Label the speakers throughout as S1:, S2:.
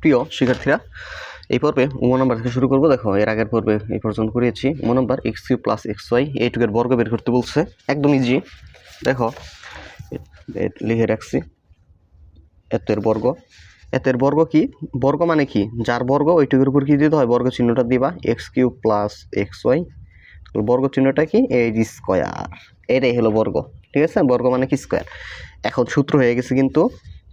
S1: প্রিয় শিক্ষার্থীরা, এই পর্বে উমো নাম্বার থেকে শুরু করব। দেখো, এর আগের পর্বে এই পর্যন্ত করিয়েছি। উমো number x cube plus x y এইটুকের বর্গ বের করতে বলছে। একদম ইজি দেখো লিখে রাখছি। এতের বর্গ। এতের বর্গ কি? বর্গ মানে কি? যার বর্গ ওইটুকুর উপর কি দিতে হয়? বর্গ চিহ্নটা দিবা, x cube plus x y. বর্গ চিহ্নটা কি? H square. এটাই হলো বর্গ। ঠিক আছে? বর্গ মানে কি স্কোয়ার? এখন সূত্র হয়ে গেছে কিন্তু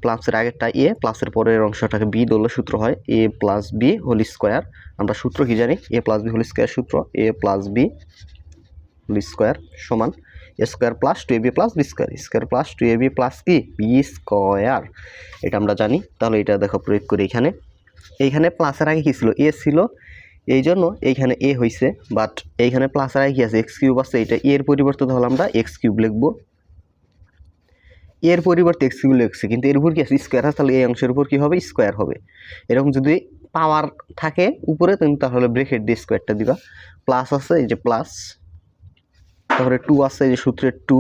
S1: প্লাসের আগেরটা এ প্লাসের পরের অংশটাকে বি ধরলে সূত্র হয় a plus b whole square আমরা সূত্র কি জানি? A plus b whole square সূত্র। A plus b whole square সমান a square plus two a b plus b square square plus two a b plus কি? বি স্কোয়ার এটা আমরা জানি। তাহলে এটা দেখো প্রয়োগ করি এখানে। এইখানে প্লাসের আগে কী ছিল? এ ছিল। এই জন্য এইখানে এ হয়েছে বাট এইখানে প্লাসের আগে কী আছে? এক্স কিউব আছে। এটা এর পরিবর্তে তাহলে আমরা এক্স কিউব লিখব। এর পরিবর্তে এক্স কিউব লিখছে, কিন্তু এর উপর কি আছে? স্কোয়ার আছে? তাহলে এই অংশের উপর কী হবে? স্কোয়ার হবে। এরকম যদি পাওয়ার থাকে উপরে, তুমি তাহলে ব্রেকেট দিয়ে স্কোয়ারটা দিবা। প্লাস আছে এই যে প্লাস তারপরে টু আছে এই যে সূত্রের টু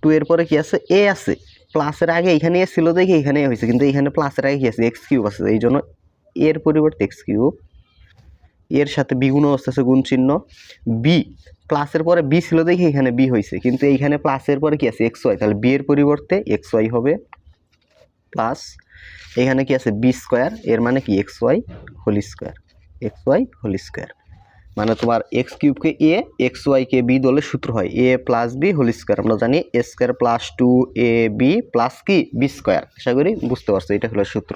S1: টু এর পরে কী আছে? এ আছে। প্লাসের আগে এখানে এ ছিল দেখে, এখানে হয়েছে, কিন্তু এখানে প্লাসের আগে কি আছে? এক্স কিউব আছে। এই জন্য এর পরিবর্তে এক্স কিউব এর সাথে বিগুণ অবস্থা আছে গুণ চিহ্ন। বি প্লাসের পরে বি ছিল দেখি এখানে বি হয়েছে কিন্তু এইখানে প্লাসের পরে কি আছে? এক্স ওয়াই তাহলে বি এর পরিবর্তে এক্স ওয়াই হবে। প্লাস এখানে কি আছে? বি স্কোয়ার এর মানে কি? X y whole square x y whole square মানে তোমার এক্স কিউবকে এ এক্স ওয়াইকে বি দলে সূত্র হয়। A plus b whole square আমরা জানি a square plus two a b plus কি? বি স্কোয়ার আশা করি বুঝতে পারছ, এটা হলো সূত্র।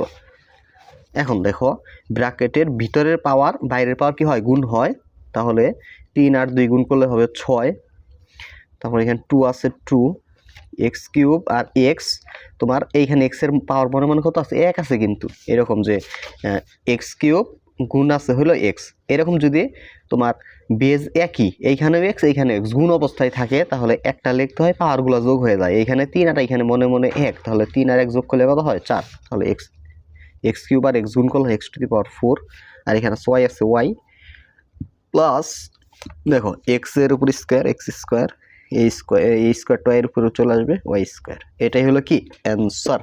S1: এখন দেখো, ব্র্যাকেটের ভিতরের পাওয়ার বাইরের পাওয়ার কি হয়? গুণ হয়। তাহলে তিন আর দুই গুণ করলে হবে ছয়। তারপর এখানে টু আছে টু এক্স কিউব আর এক্স তোমার এইখানে এক্সের পাওয়ার মনে মনে কত আছে? এক আছে কিন্তু। এরকম যে এক্স কিউব গুণ আছে হলো এক্স এরকম যদি তোমার বেজ একই, এইখানেও এক্স এইখানে এক্স গুণ অবস্থায় থাকে, তাহলে একটা লিখতে হয় পাওয়ারগুলো যোগ হয়ে যায়। এইখানে তিন আর এইখানে মনে মনে এক, তাহলে তিন আর এক যোগ করলে কত হয়? চার। তাহলে এক্স এক্স কিউব আর এক্স গুণ করলে x to the power four. আর এখানে ওয়াই আছে ওয়াই প্লাস দেখো এক্সের উপর স্কোয়ার এক্স স্কোয়ার এই স্কোয়ার এই স্কোয়ারটা এর উপরে চলে আসবে ওয়াই স্কোয়ার এটাই হলো কি? অ্যান্সার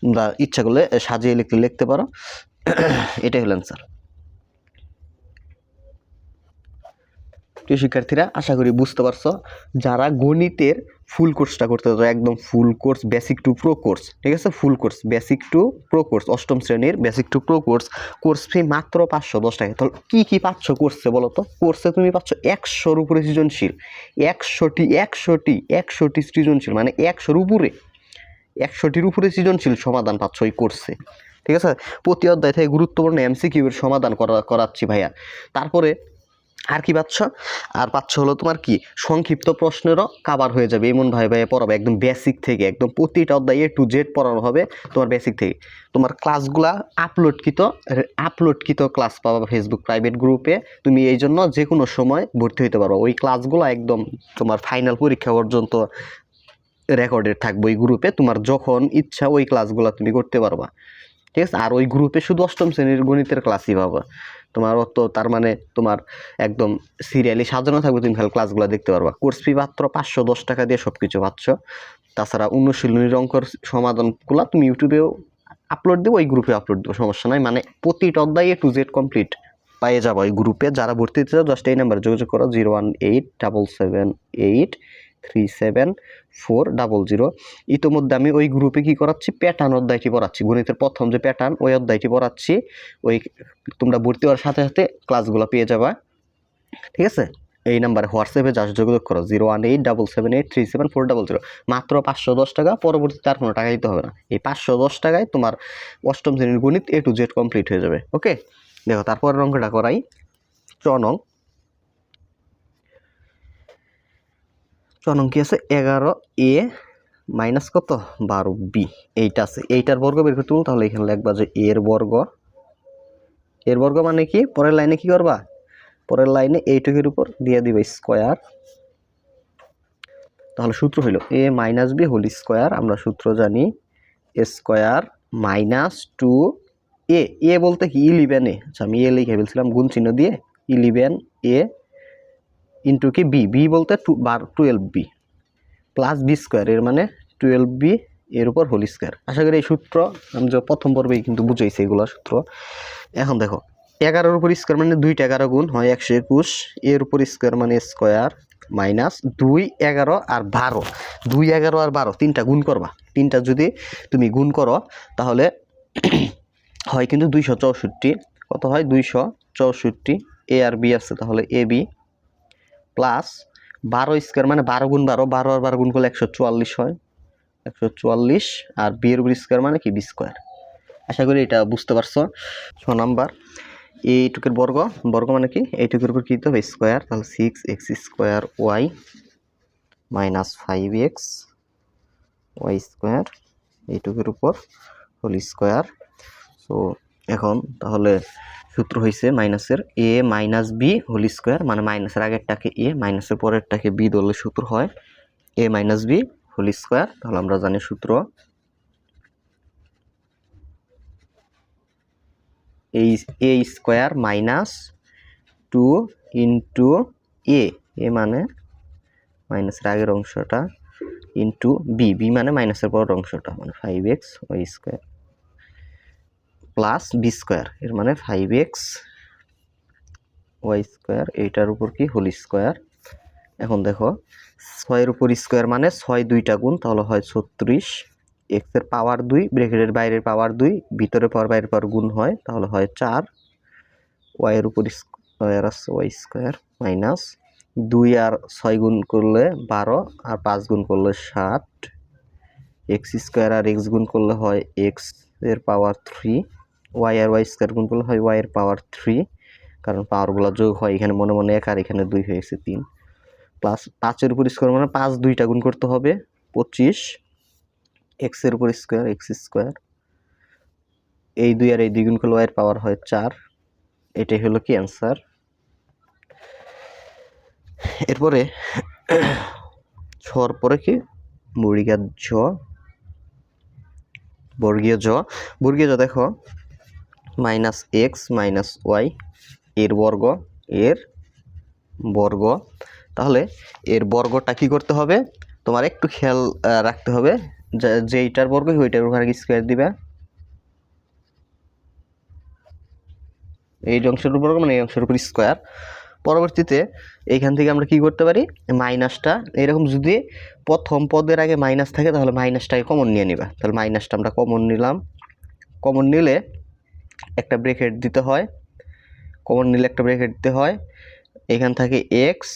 S1: তোমরা ইচ্ছা করলে সাজিয়ে লিখতে লিখতে পারো। এটাই হলো অ্যান্সার প্রিয় শিক্ষার্থীরা, আশা করি বুঝতে পারছ। যারা গণিতের ফুল কোর্সটা করতে চাও একদম full course basic to pro course ঠিক আছে? Full course basic to pro course অষ্টম শ্রেণির basic to pro course course fee মাত্র পাঁচশো দশ টাকা। তাহলে কী কী পাচ্ছ কোর্সে বলো তো? কোর্সে তুমি পাচ্ছ একশোর উপরে সৃজনশীল, একশোটি একশোটি একশোটি সৃজনশীল মানে একশোর উপরে, একশোটির উপরে সৃজনশীল সমাধান পাচ্ছ ওই কোর্সে ঠিক আছে? প্রতি অধ্যায় থেকে গুরুত্বপূর্ণ এমসিকিউর সমাধান করা, করাচ্ছি ভাইয়া। তারপরে আর কি পাচ্ছ? আর পাচ্ছ হলো তোমার কি? সংক্ষিপ্ত প্রশ্নেরও কাবার হয়ে যাবে। এমন ভাই ভাই পড়াবে একদম বেসিক থেকে, একদম প্রতিটা অধ্যায় এ টু জেড পড়ানো হবে তোমার বেসিক থেকে। তোমার ক্লাসগুলা আপলোডকৃত আপলোডকৃত ক্লাস পাবা ফেসবুক প্রাইভেট গ্রুপে তুমি এই জন্য যে কোনো সময় ভর্তি হতে পারো। ওই ক্লাসগুলো একদম তোমার ফাইনাল পরীক্ষা পর্যন্ত রেকর্ডেড থাকবে ওই গ্রুপে তোমার যখন ইচ্ছা ওই ক্লাসগুলো তুমি করতে পারবা। ঠিক আছে? আর ওই গ্রুপে শুধু অষ্টম শ্রেণির গণিতের ক্লাসই পাবা। তোমার অত তার মানে তোমার একদম সিরিয়ালি সাজানো থাকবে, তুমি খালি ক্লাসগুলো দেখতে পারবা। কোর্স ফি মাত্র পাঁচশো দশ টাকা দিয়ে সব কিছু পাচ্ছ। তাছাড়া অনুশীলনীর অঙ্কর সমাধানগুলো তুমি ইউটিউবেও আপলোড দেবো, ওই গ্রুপে আপলোড দেবো, সমস্যা নাই। মানে প্রতিটা অধ্যায়ে টু জেড কমপ্লিট পেয়ে যাব ওই গ্রুপে যারা ভর্তি হতে চাও জাস্ট এই নাম্বারে যোগাযোগ করো zero one eight double seven eight three seven four double zero ইতোমধ্যে আমি ওই গ্রুপে কি করাচ্ছি প্যাটার্ন অধ্যায়টি পড়াচ্ছি। গণিতের প্রথম যে প্যাটার্ন ওই অধ্যায়টি পড়াচ্ছি। ওই তোমরা ভর্তি হওয়ার সাথে সাথে ক্লাসগুলো পেয়ে যাবা। ঠিক আছে? এই নাম্বারে হোয়াটসঅ্যাপে যা যোগাযোগ করো। Zero one eight double seven eight three seven four double zero মাত্র পাঁচশো দশ টাকা, পরবর্তীতে আর কোনো টাকা দিতে হবে না। এই পাঁচশো দশ টাকায় তোমার অষ্টম শ্রেণির গণিত এ টু জেড কমপ্লিট হয়ে যাবে। ওকে দেখো, তারপরের অঙ্কটা করাই। চনং চনং কি আছে এগারো এ মাইনাস কত? বারো বি। এইটা আছে। এইটার বর্গ বের করতে তাহলে এখানে লিখবা যে এর বর্গ। এর বর্গ মানে কি? পরের লাইনে কি করবা? পরের লাইনে এইটুকের উপর দিয়ে দিবে স্কোয়ার। তাহলে সূত্র হইল A minus B whole square. আমরা সূত্র জানি square minus two A. A বলতে কি? Eleven A. আচ্ছা আমি এ লিখে ফেলছিলাম, গুণ চিহ্ন দিয়ে। ইলিভেন এ ইন্টু কি? বি বি বলতে টু বার twelve b plus b square এর মানে টুয়েলভ বি এর উপর হোল স্কোয়ার আশা করি এই সূত্র, আমি যে প্রথম পর্বেই কিন্তু বুঝাইছি এগুলো সূত্র। এখন দেখো, এগারোর উপর স্কোয়ার মানে দুইটা এগারো গুণ হয় একশো একুশ। এর উপর স্কোয়ার মানে স্কোয়ার মাইনাস দুই, এগারো আর বারো। দুই, এগারো আর বারো, তিনটা গুণ করবা। তিনটা যদি তুমি গুণ করো, তাহলে হয় কিন্তু দুইশো চৌষট্টি। কত হয়? দুইশো চৌষট্টি। এ আর বি আছে, তাহলে এ বি প্লাস বারো স্কোয়ার মানে বারো গুণ বারো বারো আর বারো গুণ করলে একশো চুয়াল্লিশ হয়। একশো চুয়াল্লিশ আর বি স্কোয়ার মানে কি? বি স্কোয়ার আশা করি এটা বুঝতে পারছ। ছ নাম্বার, এইটুকের বর্গ বর্গ মানে কি? এইটুকের উপর কী দিতে হবে? স্কোয়ার তাহলে six x square y minus five x y square এইটুকের উপর হোল স্কোয়ার সো এখন তাহলে সূত্র হয়েছে মাইনাসের a minus b whole square মানে মাইনাসের আগেরটাকে এ মাইনাসের পরেরটাকে বি ধরলে সূত্র হয় a minus b whole square তাহলে আমরা জানি সূত্র এই a square minus two into a a মানে মাইনাসের আগের অংশটা ইন্টু বি বি মানে মাইনাসের পরের অংশটা মানে five x y square plus b square এর মানে ফাইভ এক্স ওয়াই স্কোয়ার এইটার উপর কি হোল স্কোয়ার এখন দেখো, ছয়ের উপর স্কোয়ার মানে ছয় দুইটা গুণ, তাহলে হয় ছত্রিশ এক্সের পাওয়ার দুই ব্রেকেটের বাইরের পাওয়ার দুই ভিতরে পাওয়ার বাইরের পাওয়ার গুণ হয়, তাহলে হয় চার ওয়াইয়ের উপর স্কোয়ার আছে ওয়াই স্কোয়ার মাইনাস দুই আর ছয় গুণ করলে বারো, আর পাঁচ গুণ করলে ষাট এক্স স্কোয়ার আর এক্স গুণ করলে হয় এক্সের পাওয়ার থ্রি ওয়াই আর ওয়াই স্কোয়ার গুণ করলে হয় ওয়াই এর পাওয়ার থ্রি কারণ পাওয়ারগুলো যোগ হয় এখানে মনে মনে এক আর এখানে দুই হয়েছে তিন। প্লাস পাঁচের উপর স্কোয়ার মানে পাঁচ দুইটা গুণ করতে হবে, পঁচিশ এক্সের উপর স্কোয়ার এক্স স্কোয়ার এই দুই আর এই দুই গুণ করলে ওয়াইয়ের পাওয়ার হয় চার, এটাই হলো কি অ্যান্সার এরপরে ছর পরে কি? বর্গীয় জ বর্গীয় জ বর্গীয় জ দেখো। মাইনাস এক্স মাইনাস ওয়াই এর বর্গ এর বর্গ। তাহলে এর বর্গটা কি করতে হবে? তোমার একটু খেয়াল রাখতে হবে যেইটার বর্গ ওইটার উপর স্কোয়ার দিবে। এই অংশের উপর মানে এই অংশের উপর স্কোয়ার পরবর্তীতে এইখান থেকে আমরা কি করতে পারি? মাইনাসটা, এরকম যদি প্রথম পদের আগে মাইনাস থাকে তাহলে মাইনাসটাকে কমন নিয়ে নিবা। তাহলে মাইনাসটা আমরা কমন নিলাম। কমন নিলে একটা ব্রেকেট দিতে হয়। কমন নিলে একটা ব্রেকেট দিতে হয়। এখান থেকে এক্স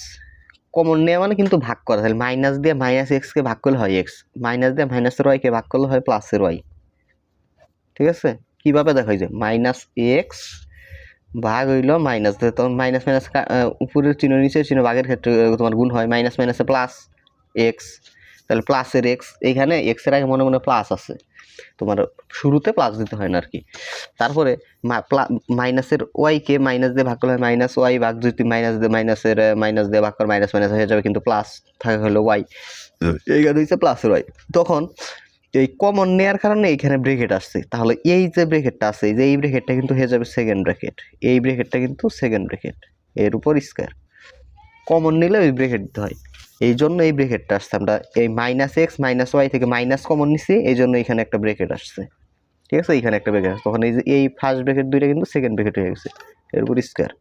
S1: কমন নেওয়া মানে কিন্তু ভাগ করা। তাহলে মাইনাস দিয়ে মাইনাস এক্সকে ভাগ করলে হয় এক্স মাইনাস দিয়ে মাইনাসের ওয়াইকে ভাগ করলে হয় প্লাসের ওয়াই ঠিক আছে? কীভাবে দেখা যায় মাইনাস এক্স ভাগ হইল মাইনাস তখন মাইনাস মাইনাস উপরের চিহ্ন নিচে চিহ্ন ভাগের ক্ষেত্রে তোমার গুণ হয়। মাইনাস মাইনাসে প্লাস এক্স তাহলে প্লাসের এক্স এইখানে এক্সের আগে মনে মনে প্লাস আছে। তোমার শুরুতে প্লাস দিতে হয় না আর কি তারপরে মাইনাসের ওয়াইকে মাইনাস দিয়ে ভাগ করলে মাইনাস ওয়াই ভাগ যদি মাইনাস দিয়ে মাইনাসের মাইনাস দিয়ে ভাগ করে মাইনাস মাইনাস হয়ে যাবে কিন্তু প্লাস থাকে হলো ওয়াই এইখানে হচ্ছে প্লাসের ওয়াই তখন এই কমন নেওয়ার কারণে এইখানে ব্রেকেট আসছে। তাহলে এই যে ব্রেকেটটা আছে, এই যে এই ব্রেকেটটা কিন্তু হয়ে যাবে সেকেন্ড ব্রেকেট এই ব্রেকেটটা কিন্তু সেকেন্ড ব্রেকেট এর উপর স্কোয়ার কমন নিলে ওই ব্রেকেট দিতে হয়। এই জন্য এই ব্রেকেটটা আসছে। আমরা এই মাইনাস এক্স মাইনাস ওয়াই থেকে মাইনাস কমন নিছি, এই জন্য এখানে একটা ব্রেকেট আসছে। ঠিক আছে? এইখানে একটা ব্রেকেট আসছে। তখন এই যে, এই ফার্স্ট ব্রেকেট দুইটা কিন্তু সেকেন্ড ব্রেকেট হয়ে গেছে। এরপর স্কোয়ার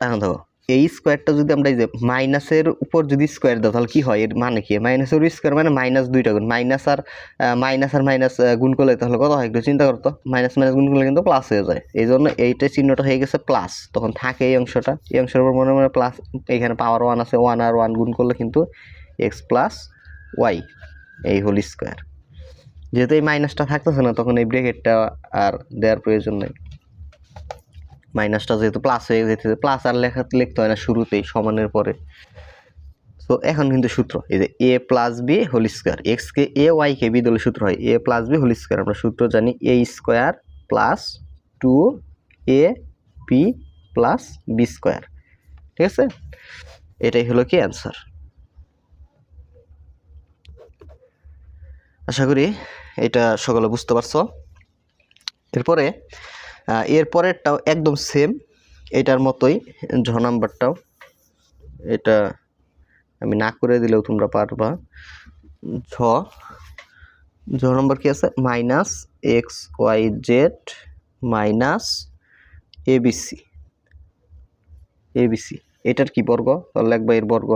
S1: এখন দেখো এই স্কোয়ারটা যদি আমরা এই যে মাইনাসের উপর যদি স্কোয়ার দাও, তাহলে কী হয়? এর মানে কি? মাইনাসের স্কোয়ার মানে মাইনাস দুইটা গুণ। মাইনাস আর মাইনাস আর মাইনাস গুণ করলে তাহলে কত হয়? একটু চিন্তা করতো। মাইনাস মাইনাস গুণ করলে কিন্তু প্লাস হয়ে যায়। এই জন্য এইটা চিহ্নটা হয়ে গেছে প্লাস তখন থাকে এই অংশটা। এই অংশের উপর মনে মনে প্লাস এখানে পাওয়ার ওয়ান আছে ওয়ান আর ওয়ান গুণ করলে কিন্তু এক্স প্লাস ওয়াই এই হোল স্কোয়ার যেহেতু এই মাইনাসটা থাকতেছে না, তখন এই ব্রেকেটটা আর দেওয়ার প্রয়োজন নেই। মাইনাসটা যেহেতু প্লাস হয়ে যেতেছে প্লাস আর লেখা, লিখতে হয় না শুরুতেই, সমানের পরে। তো এখন কিন্তু সূত্র, এই যে a plus b whole square এক্সকে এ ওয়াইকে বি দলে সূত্র হয় a plus b whole square আমরা সূত্র জানি a square plus two a b plus b square ঠিক আছে? এটাই হলো কি অ্যান্সার আশা করি এটা সকলে বুঝতে পারছ। এরপরে এর পরেরটাও একদম সেম এটার মতোই, ঝ নাম্বারটাও। এটা আমি না করে দিলেও তোমরা পারবা। ছ ছ নম্বর কি আছে? Minus x y z minus ABC ABC এটার কি বর্গ? তাহলে লিখবা এর বর্গ।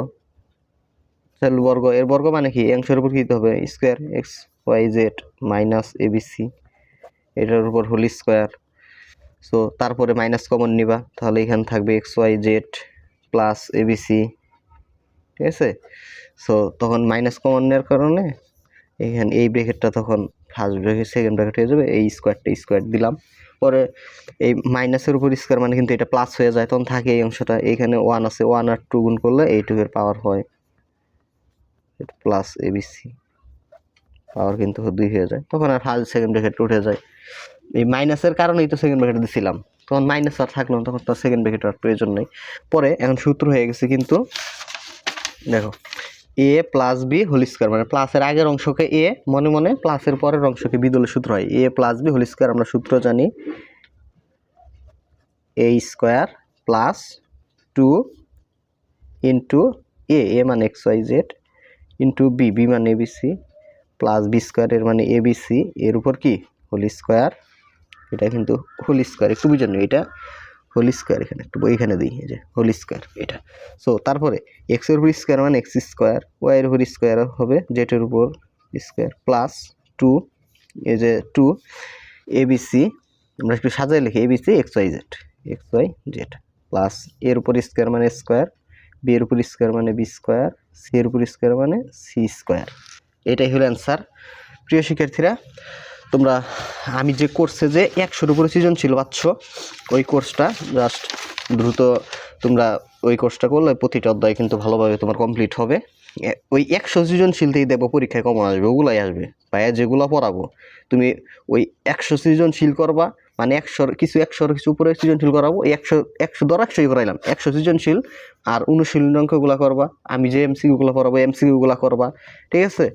S1: তাহলে বর্গ, এর বর্গ মানে কি? অংশের উপর কি হবে? Square, x y z minus ABC এটার উপর হোল স্কোয়ার। সো তারপরে মাইনাস কমন নিবা। তাহলে এখানে থাকবে x y z plus ABC ঠিক আছে? সো তখন মাইনাস কমন নেওয়ার কারণে এখানে এই ব্র্যাকেটটা তখন ফার্স্ট ব্র্যাকেট সেকেন্ড ব্র্যাকেট হয়ে যাবে। এই স্কোয়ারটা স্কোয়ার দিলাম। পরে এই মাইনাসের উপর স্কোয়ার মানে কিন্তু এটা প্লাস হয়ে যায়। তখন থাকে এই অংশটা। এইখানে ওয়ান আছে। ওয়ান আর টু গুণ করলে এই এইটুকের পাওয়ার হয়। প্লাস এবিসি পাওয়ার কিন্তু দুই হয়ে যায়। তখন আর ফার্স্ট সেকেন্ড ব্র্যাকেট উঠে যায়। এই মাইনাসের কারণেই তো সেকেন্ড ব্র্যাকেট দিছিলাম। তখন মাইনাস আর থাকল তখন তো সেকেন্ড ব্র্যাকেট আর প্রয়োজন নেই। পরে এখন সূত্র হয়ে গেছে কিন্তু, দেখো a plus b whole square মানে প্লাসের আগের অংশকে এ মনে মনে প্লাসের পরের অংশকে বি দলের সূত্র হয়। A plus b whole square আমরা সূত্র জানি a square plus two into a a মানে x y z into b b মানে এবিসি প্লাস বি স্কোয়ার এর মানে এবিসি এর উপর কি? হোল স্কোয়ার এটা কিন্তু হোল স্কোয়ার একটু বুঝেন এটা হোল স্কোয়ার এখানে, একটু এখানে দিই, এই যে হোল স্কোয়ার এটা। সো তারপরে এক্সের উপর স্কোয়ার মানে এক্স স্কোয়ার ওয়াই এর উপর স্কোয়ার হবে জেটের উপর স্কোয়ার প্লাস টু এই যে টু এবিসি আমরা একটু সাজাই লিখি ABC x y z x y z plus এর উপর স্কোয়ার মানে স্কোয়ার বি এর উপর স্কোয়ার মানে বি স্কোয়ার সি এর উপর স্কোয়ার মানে সি স্কোয়ার এটাই হলো অ্যান্সার প্রিয় শিক্ষার্থীরা তোমরা, আমি যে কোর্সে যে একশোর উপরে সৃজনশীল পাচ্ছ ওই কোর্সটা জাস্ট দ্রুত তোমরা ওই কোর্সটা করলে প্রতিটা অধ্যায় কিন্তু ভালোভাবে তোমার কমপ্লিট হবে। ওই একশো সৃজনশীল থেকে দেখব পরীক্ষায় কমন আসবে, ওগুলাই আসবে। ভাইয়া যেগুলো পড়াবো, তুমি ওই একশো সৃজনশীল করবা মানে একশোর কিছু একশোর কিছু উপরে সৃজনশীল করাবো একশো একশো ধর একশোই করাইলাম। একশো সৃজনশীল আর অনুশীলন অঙ্কগুলো করবা, আমি যে এমসিকিউগুলো পড়াবো এমসিকিউগুলো করবা, ঠিক আছে?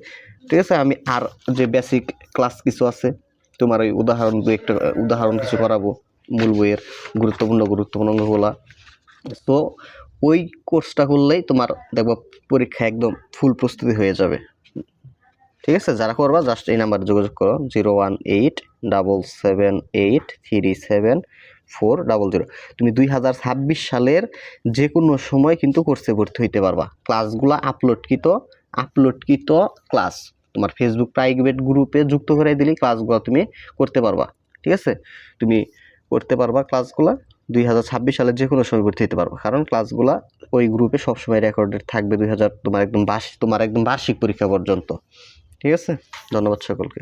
S1: ঠিক আছে, আমি আর যে বেসিক ক্লাস কিছু আছে, তোমার ওই উদাহরণ দু একটা, উদাহরণ কিছু করাবো, মূল বইয়ের গুরুত্বপূর্ণ গুরুত্বপূর্ণ অঙ্কগুলা তো ওই কোর্সটা করলেই তোমার দেখব পরীক্ষা একদম ফুল প্রস্তুতি হয়ে যাবে। ঠিক আছে, যারা করবা জাস্ট এই নাম্বারে যোগাযোগ করো zero one eight double seven eight three seven four double zero তুমি দুই হাজার ছাব্বিশ সালের যে কোনো সময় কিন্তু কোর্সে ভর্তি হইতে পারবা। ক্লাসগুলো আপলোডকৃত আপলোডকৃত ক্লাস তোমার ফেসবুক প্রাইভেট গ্রুপে যুক্ত করে দিলেই ক্লাসগুলো তুমি করতে পারবা, ঠিক আছে? তুমি করতে পারবা ক্লাসগুলো দুই হাজার ছাব্বিশ সালে যে কোনো সময় করতে হতে পারব, কারণ ক্লাসগুলো ওই গ্রুপে সবসময় রেকর্ডেড থাকবে দুই হাজার তোমার একদম বার্ষিক, তোমার একদম বার্ষিক পরীক্ষা পর্যন্ত, ঠিক আছে? ধন্যবাদ সকলকে।